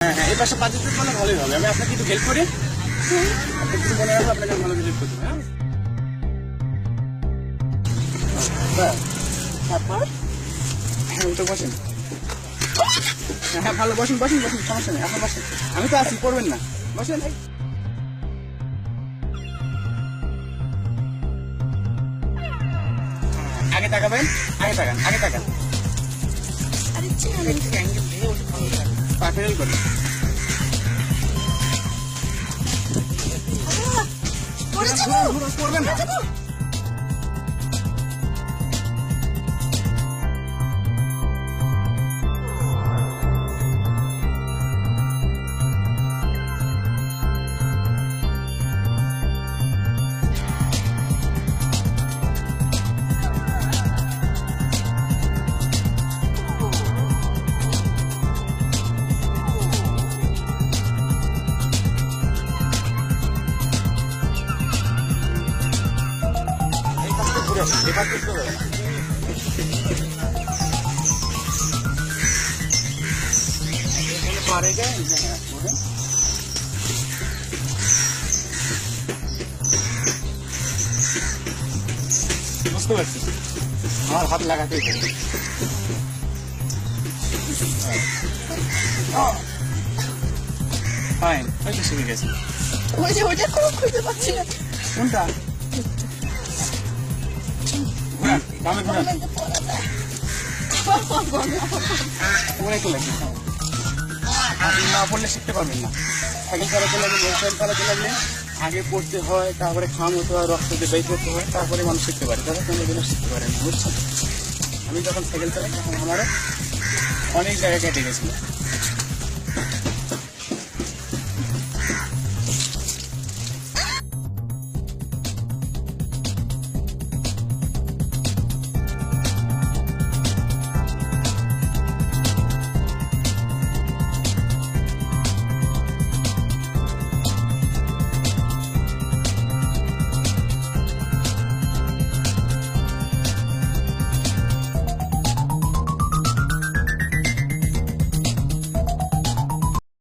হ্যাঁ হ্যাঁ এই পাশে ভালোই হবে। আমি আপনাকে একটু হেল্প করি। কিছু মনে রাখব আপনাকে ভালো হেল্প করতে হ্যাঁ? হ্যাঁ তারপর? হ্যাঁ বসেন। হ্যাঁ হ্যাঁ ভালো বসেন বসেন বসেন সমস্যা নেই এখন বসেন। আমি তো আছি করবেন না। বসেন আগে তাকাবেন আগে তাকান আগে তাকান। ফেরাল করুন আসুন, এই হ্যাঁ, ঘুরে। বুঝতে পারছি। আমার হাত লাগাতে গেছে ওই যে ওইটা খুব খুঁজে পাচ্ছি না কোনটা? আপনি না পড়লে শিখতে পারবেন না। সাইকেল চালাতে চালাতে লাগলে আগে পড়তে হয়, তারপরে খাম হতে হয়, রক্ত দিয়ে বের করতে হয়, তারপরে মানুষ শিখতে পারে। তবে কোনো দিনও শিখতে পারে না, বুঝছেন? আমি যখন সাইকেল চালাই তখন আমারও অনেক জায়গায় কেটে গেছিল।